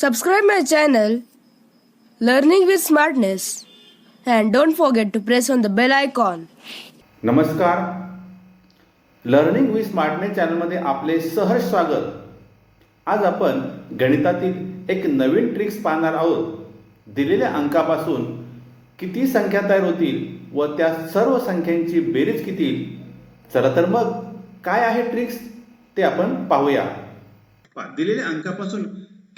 Subscribe my channel Learning with Smartness and don't forget to press on the bell icon. नमस्कार. Learning with smartness चॅनलमध्ये आपले सहर्ष स्वागत. आज आपण गणितातील एक नवीन ट्रिक्स पाहणार आहोत. दिलेल्या अंकापासून किती संख्या तयार होतील व त्या सर्व संख्यांची बेरीज किती चला तर मग काय आहे ट्रिक्स ते आपण पाहूया. दिलेल्या अंकापासून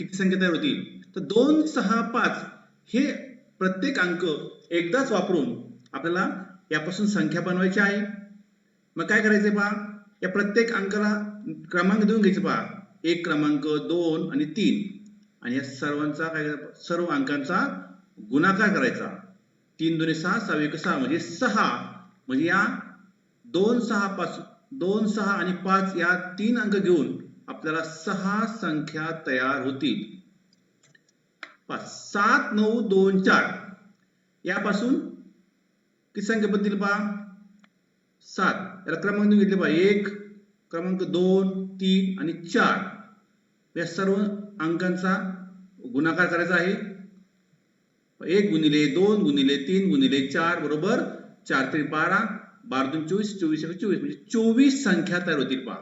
किती संख्या तयार होतील? तर दोन सहा पाच हे प्रत्येक अंक एकदाच वापरून आपल्याला यापासून संख्या बनवायची आहे. मग काय करायचंय पहा? या प्रत्येक अंकाला क्रमांक देऊन घ्यायचे पहा. एक क्रमांक दोन आणि तीन. आणि या सर्वांचा काय सर्व अंकांचा गुणाकार करायचा. तीन दोन्ही सहा सहा एक सहा म्हणजे सहा. म्हणजे या दोन सहा पाच दोन सहा आणि पाच या तीन अंक घेऊन आपल्याला सहा संख्या तयार होतील. पाच सात नऊ दोन चार. यापासून किती संख्या बनतील पहा? सात. याला क्रमांक देऊन घेतले पहा. एक क्रमांक दोन तीन आणि चार. या सर्व अंकांचा गुणाकार करायचा आहे. एक गुणिले दोन गुणिले तीन गुणिले चार बरोबर चार ते बारा. बारा दोन चोवीस चोवीस एक चोवीस. म्हणजे चोवीस संख्या तयार होतील पहा.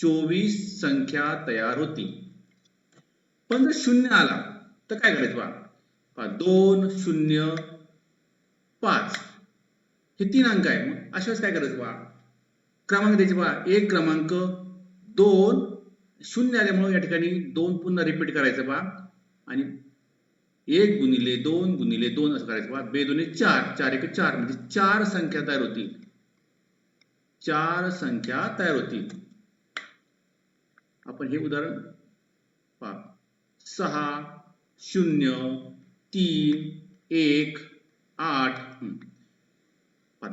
चोवीस संख्या तयार होती. पण जर शून्य आला तर काय करायचं पहा पहा दोन शून्य पाच. हे तीन अंक आहे. मग अशा वेळेस काय करायचं पहा क्रमांक द्यायचे पहा एक क्रमांक दोन शून्य आल्यामुळे या ठिकाणी दोन पुन्हा रिपीट करायचं पहा आणि एक गुणिले दोन गुणिले दोन असं करायचं पहा बे दोन्ही चार. चार एक चार. म्हणजे चार संख्या तयार होतील चार संख्या तयार होतील आपण हे उदाहरण पहा. सहा शून्य तीन एक आठ.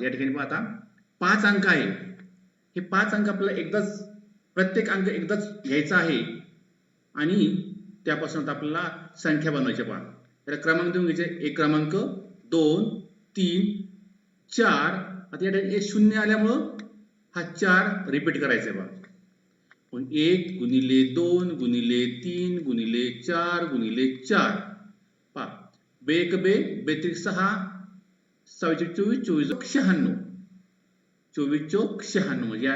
या ठिकाणी पहा आता. पाच अंक आहे. हे पाच अंक आपल्याला एकदाच प्रत्येक अंक एकदाच घ्यायचा आहे. आणि त्यापासून आता आपल्याला संख्या बनवायची पहा. त्याला क्रमांक देऊन घ्यायचे. एक क्रमांक दोन तीन चार. आता या ठिकाणी एक शून्य आल्यामुळं हा चार रिपीट करायचा आहे बा पण एक गुणिले दोन गुणिले तीन गुणिले चार गुणिले चार. पहा. बे एक बे बेत्रिक सहा सहाशे चोवीस चोवीस चोक शहाण्णव. चोवीस चोक शहाण्णव म्हणजे या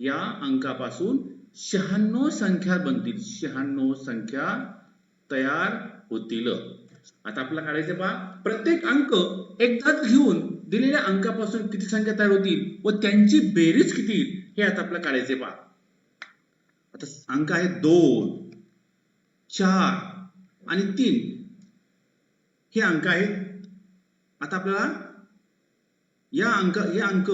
या अंकापासून शहाण्णव संख्या बनतील. शहाण्णव संख्या तयार होतील. आता आपल्याला काढायचं पहा. प्रत्येक अंक एकदाच घेऊन दिलेल्या अंकापासून किती संख्या तयार होतील व त्यांची बेरीज किती? हे आता आपल्याला काढायचे पहा. आता अंक आहे दोन चार आणि तीन. हे अंक आहेत. आता आपल्याला या अंक हे अंक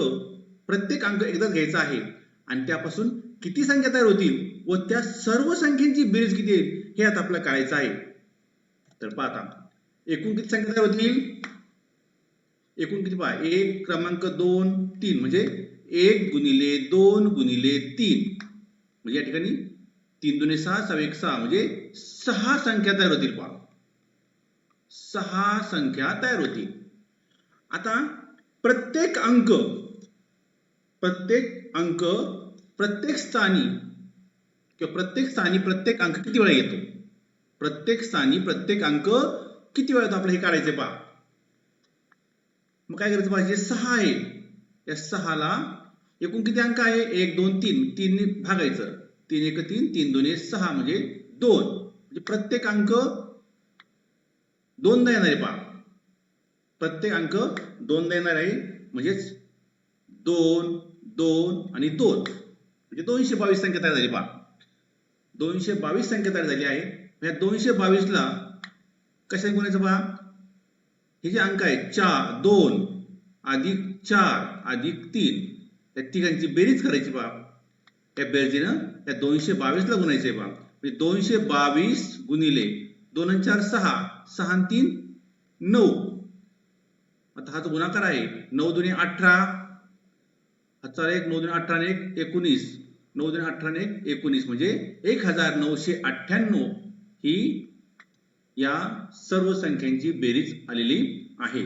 प्रत्येक अंक एकदाच घ्यायचा आहे. आणि त्यापासून किती संख्या तयार होतील व त्या सर्व संख्येची बेरीज किती आहे हे आता आपल्याला काढायचं आहे. तर पाहता एकूण किती संख्या तयार होतील? एकूण किती पहा एक क्रमांक दोन तीन. म्हणजे एक गुणिले दोन गुणिले तीन. म्हणजे या ठिकाणी तीन दुने सहा सहा एक सहा म्हणजे सहा संख्या तयार होतील पहा. सहा संख्या तयार होतील. आता प्रत्येक अंक प्रत्येक अंक प्रत्येक स्थानी किंवा प्रत्येक स्थानी प्रत्येक अंक किती वेळा येतो? प्रत्येक स्थानी प्रत्येक अंक किती वेळा येतो? आपल्याला हे काढायचे पहा. मग काय करायचं पाहिजे सहा आहे. या सहाला एकूण किती अंक आहे? एक दोन तीन. तीन भागायचं. तीन एक तीन. तीन दोन एक सहा म्हणजे दोन. म्हणजे प्रत्येक अंक दोनदा येणार आहे पहा. प्रत्येक अंक दोनदा येणार आहे म्हणजेच दोन दोन आणि दोन. म्हणजे दोनशे बावीस संख्या तयार झाली पहा. दोनशे बावीस संख्या तयार झाली आहे. या दोनशे बावीसला कशाने गुणायचं पहा? हे जे अंक आहेत चार दोन अधिक चार अधिक तीन. या तिघांची बेरीज करायची बा. या बेरजीनं या दोनशे बावीसला गुणायचे बा. म्हणजे दोनशे बावीस गुणिले दोन चार सहा सहा तीन नऊ. आता हा जो गुणाकार आहे नऊ दोन्ही अठरा. हजार एक नऊ दोन अठरा एक एकोणीस. नऊ दोन अठरा एक एकोणीस. म्हणजे एक हजार नऊशे अठ्ठ्याण्णव ही या सर्व संख्यांची बेरीज आलेली आहे.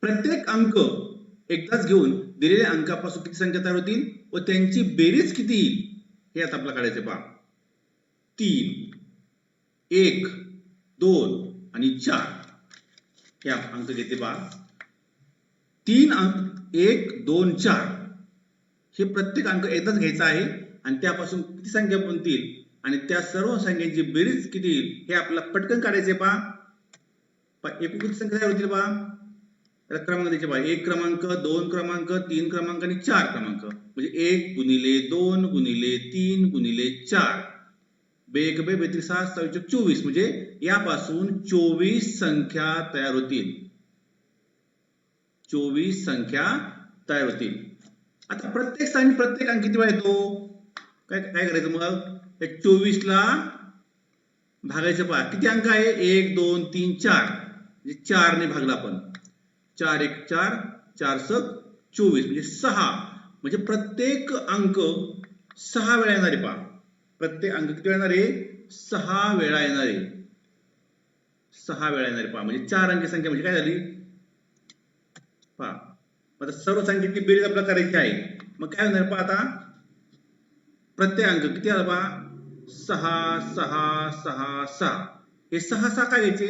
प्रत्येक अंक एकदाच घेऊन दिलेल्या अंकापासून किती संख्या तयार होतील व त्यांची बेरीज किती येईल? हे आता आपल्याला काढायचे पहा. तीन एक दोन आणि चार. हे अंक घेते पहा. तीन अंक एक दोन चार. हे प्रत्येक अंक एकदाच घ्यायचा आहे आणि त्यापासून किती संख्या बनतील? आणि त्या सर्व संख्यांची बेरीज किती येईल? हे आपल्याला पटकन काढायचे पहा. प- एकूण किती संख्या तयार होतील पहा? त्याला क्रमांक द्यायचे पहा एक क्रमांक दोन क्रमांक तीन क्रमांक आणि चार क्रमांक. म्हणजे एक गुणिले दोन गुणिले तीन गुणिले चार. बेक बे बेतीस सहा चोवीस. म्हणजे यापासून चोवीस संख्या तयार होतील. चोवीस संख्या तयार होतील. आता प्रत्येक स्थानी प्रत्येक अंक किती वेळा येतो काय काय करायचं मग? एक भागायचं पहा. किती अंक आहे? एक दोन तीन चार. म्हणजे चारने भागला आपण. चार एक चार चार सक चोवीस. म्हणजे सहा. म्हणजे प्रत्येक अंक सहा वेळा येणारे पहा. प्रत्येक अंक किती वेळा येणारे? सहा वेळा येणारे. सहा वेळा येणारे पहा. म्हणजे चार अंकी संख्या म्हणजे काय झाली? पहा. आता सर्व संख्येची बेरीज आपल्याला करायची आहे. मग काय होणार पहा आता? प्रत्येक अंक किती आला पहा? सहा सहा सहा सहा. हे सहा सहा काय घ्यायचे?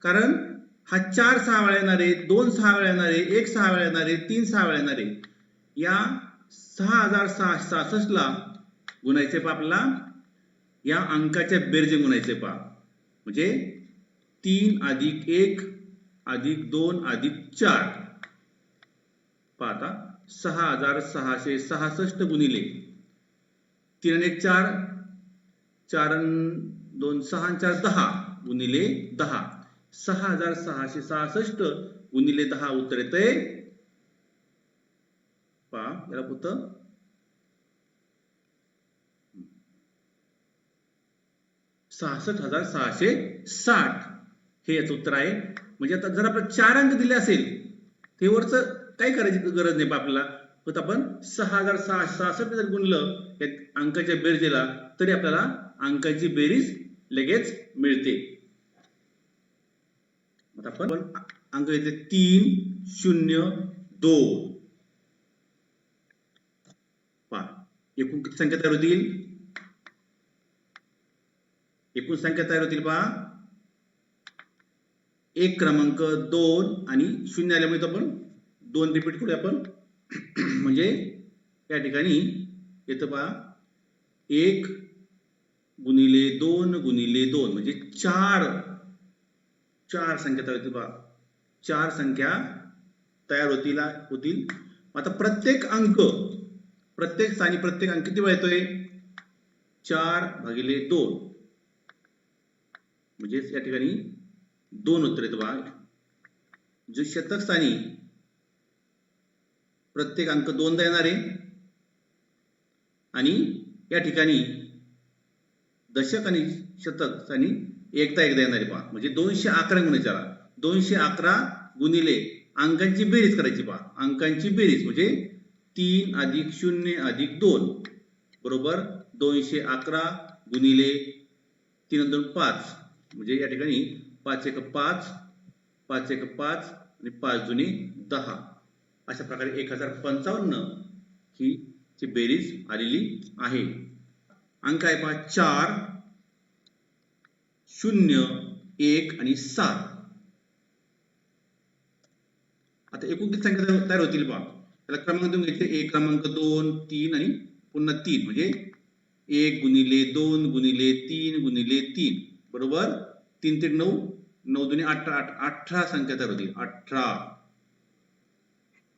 कारण हा चार सहा वेळा येणार आहे दोन सहा वेळा येणार आहे एक सहा वेळा येणार आहे तीन सहा वेळा येणार आहे. या सहा हजार सहा सहासष्ट ला गुणायचे पा आपल्याला या अंकाच्या बेरजे गुणायचे पहा म्हणजे तीन अधिक एक अधिक दोन अधिक चार. पाहता सहा हजार सहाशे सहासष्ट गुणिले. तीन आणि एक चार चार दोन सहा चार दहा गुणिले दहा. सहा हजार सहाशे सहासष्ट गुणिले दहा उत्तर येते पहा याला पुत सहासष्ट हजार सहाशे साठ. हे याचं उत्तर आहे. म्हणजे आता जर आपल्याला चार अंक दिले असेल ते वरच काही करायची गरज नाही बा आपल्याला. फक्त आपण सहा हजार सहा सहासष्ट जर गुणलं या अंकाच्या बेरजेला तरी आपल्याला अंकाची बेरीज लगेच मिळते. आता आपण अंक येते तीन शून्य दोन. पहा एकूण किती संख्या तयार होतील? एकूण संख्या तयार होतील पहा. एक क्रमांक दोन आणि शून्य आल्यामुळे तो आपण दोन रिपीट करूया आपण. म्हणजे या ठिकाणी येतं पहा एक गुणिले दोन गुणिले दोन म्हणजे चार चार संख्या तयार होतील पहा चार संख्या तयार होतील होतील. आता प्रत्येक अंक प्रत्येक स्थानी प्रत्येक अंक किती वेळा येतोय? चार भागिले दोन. म्हणजेच या ठिकाणी दोन उत्तर येतो बघा. जो शतक स्थानी प्रत्येक अंक दोनदा येणार आहे. आणि या ठिकाणी दशक आणि शतक स्थानी एकदा एकदा येणारी पहा. म्हणजे दोनशे अकरा गुणिले दोनशे अकरा गुणिले अंकांची बेरीज करायची पहा. अंकांची बेरीज म्हणजे तीन अधिक शून्य अधिक दोन. बरोबर? दोनशे अकरा गुणिले तीन दोन पाच. म्हणजे या ठिकाणी पाच एक पाच पाच एक पाच आणि पाच जुने दहा. अशा प्रकारे एक हजार पंचावन्न ही ची बेरीज आलेली आहे. अंक आहे पहा चार. शून्य एक आणि सात. आता एकूण किती संख्या तयार- होतील बा त्याला क्रमांक देऊन घ्यायचे. एक क्रमांक दोन तीन आणि पुन्हा तीन. म्हणजे एक गुणिले दोन गुणिले तीन गुणिले तीन. बरोबर? तीन ते नऊ. नऊ दुने अठरा आठ- अठरा संख्या तयार होतील. अठरा.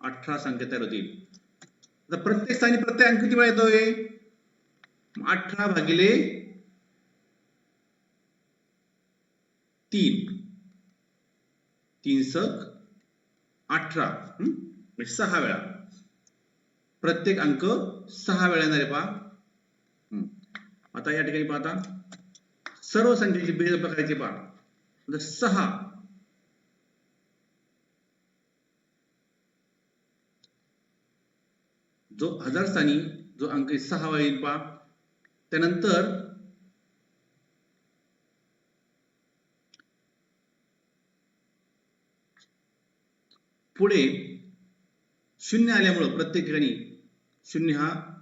अठरा संख्या तयार होतील. आता प्रत्येक स्थानी प्रत्येक अंक किती वेळा येतोय? अठरा भागिले तीन तीन सक अठरा म्हणजे सहा वेळा. प्रत्येक अंक सहा वेळा येणार आहे पहा आता या ठिकाणी पाहता सर्व संख्येची बेरीज प्रकारची पहा. सहा. जो हजार स्थानी जो अंक आहे सहा वेळा येईल पहा. त्यानंतर पुढे शून्य आल्यामुळं प्रत्येक ठिकाणी शून्य हा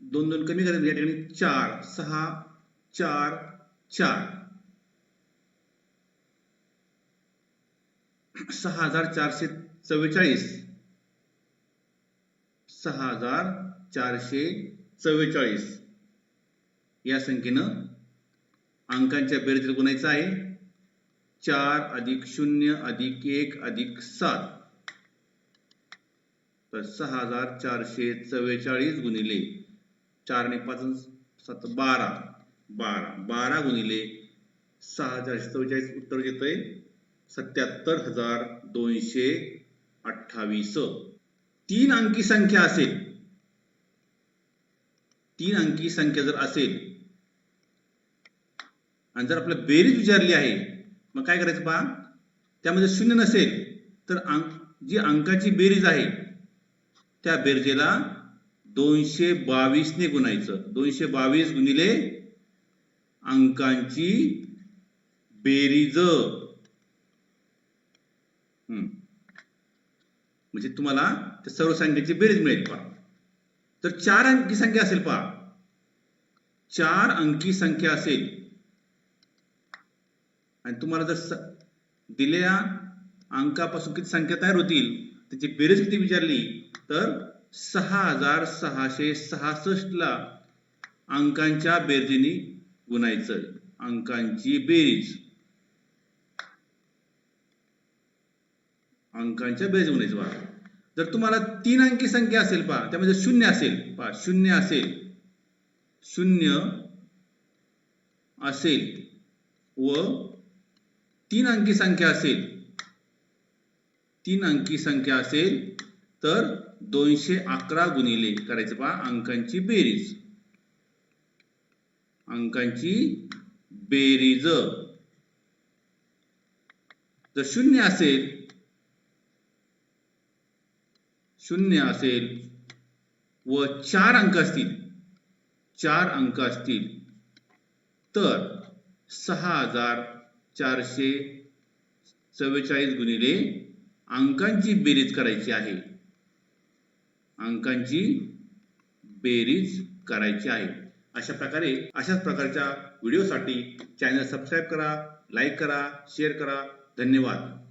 दोन दोन कमी करायचं या ठिकाणी चार सहा चार चार. सहा हजार चारशे चव्वेचाळीस. सहा हजार चारशे चव्वेचाळीस. या संख्येनं अंकांच्या बेरजेला गुणायचं आहे. चार अधिक शून्य अधिक एक अधिक सात. तर सहा हजार चारशे चव्वेचाळीस गुणिले चार आणि पाच सात बारा. बारा. बारा गुणिले सहा चारशे चव्वेचाळीस उत्तर येतंय सत्याहत्तर हजार दोनशे अठ्ठावीस. तीन अंकी संख्या असेल. तीन अंकी संख्या जर असेल आणि जर आपल्याला बेरीज विचारली आहे मग काय करायचं पहा? त्यामध्ये शून्य नसेल तर अंक जी अंकाची बेरीज आहे त्या बेरजेला दोनशे बावीसने गुणायचं. दोनशे बावीस गुणिले अंकांची बेरीज. हम्म. म्हणजे तुम्हाला त्या सर्व संख्येची बेरीज मिळेल पहा. तर चार अंकी संख्या असेल पहा. चार अंकी संख्या असेल. आणि तुम्हाला जर दिलेल्या अंकापासून किती संख्या तयार होतील त्याची बेरीज किती विचारली तर सहा हजार सहाशे सहासष्टला अंकांच्या बेरजेने गुणायचं. अंकांची बेरीज. अंकांच्या बेरीज गुणायचं पहा जर तुम्हाला तीन अंकी संख्या असेल पहा त्यामध्ये शून्य असेल. पहा शून्य असेल. शून्य असेल व तीन अंकी संख्या असेल तीन अंकी संख्या असेल तर दोनशे अकरा गुणिले करायचं पहा अंकांची बेरीज. अंकांची बेरीज. जर शून्य असेल शून्य असेल व चार अंक असतील चार अंक असतील तर सहा हजार चारशे चव्वेचाळीस गुणिले अंकांची बेरीज करायची आहे. अंकांची बेरीज करायची आहे. अशा प्रकारे अशाच प्रकारच्या व्हिडिओसाठी चॅनल सबस्क्राईब करा लाईक करा शेअर करा. धन्यवाद.